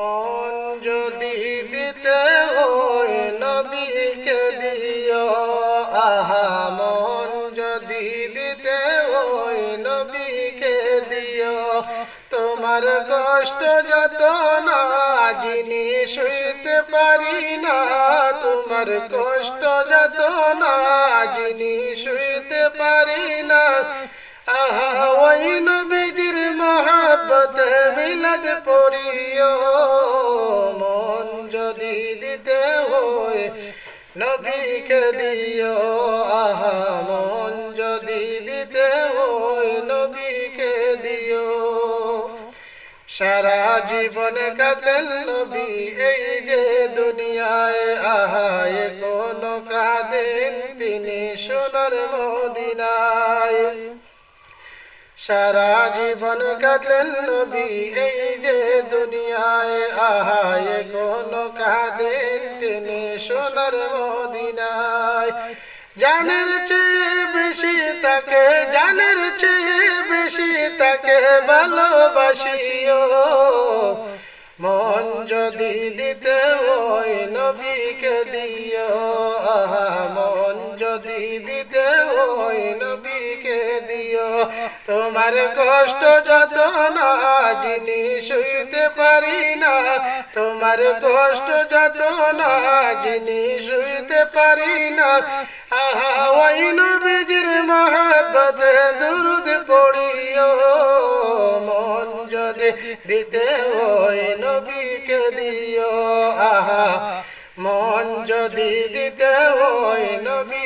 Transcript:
মন যদি দিতে হয় নবীকে দিও, আহা, মন যদি দিতে হয় নবীকে দিও। তোমার কষ্ট যত না যিনি শুইতে পারি না। তোমার কষ্ট যত না যিনি শুইতে পারি না। আহা, ওই নবীজির মহাব্বত মিলাদ পড়িও। নবীকে দিও আহা, মন যদি দিতে হয় নবীকে দিও সারা জীবন কাতেন নবী, এই যে দুনিয়ায় আহায় কোন কাঁদেন তিনি সোনার মদিনায়। সারা জীবন কাঁদলেন নবী, এই যে দুনিয়ায় আহায় কাঁদেন সোনার মদিনায়। জানের চেয়ে বেশি তাকে, জানের চেয়ে বেশি তাকে ভালোবাসিও মন যদি দিতে হয় নবীকে দিও মন যদি দিতে ওই নবীকে দিও। তোমার কষ্ট যত না শুইতে পারি না। তোমার কষ্ট যত না যিনি শুইতে পারি না। আহা, ওই নবীজির দুরুদ পড়িও। মন যদি দিতে হয় নবীকে দিও। আহা, মন যদি দিতে হয় নবী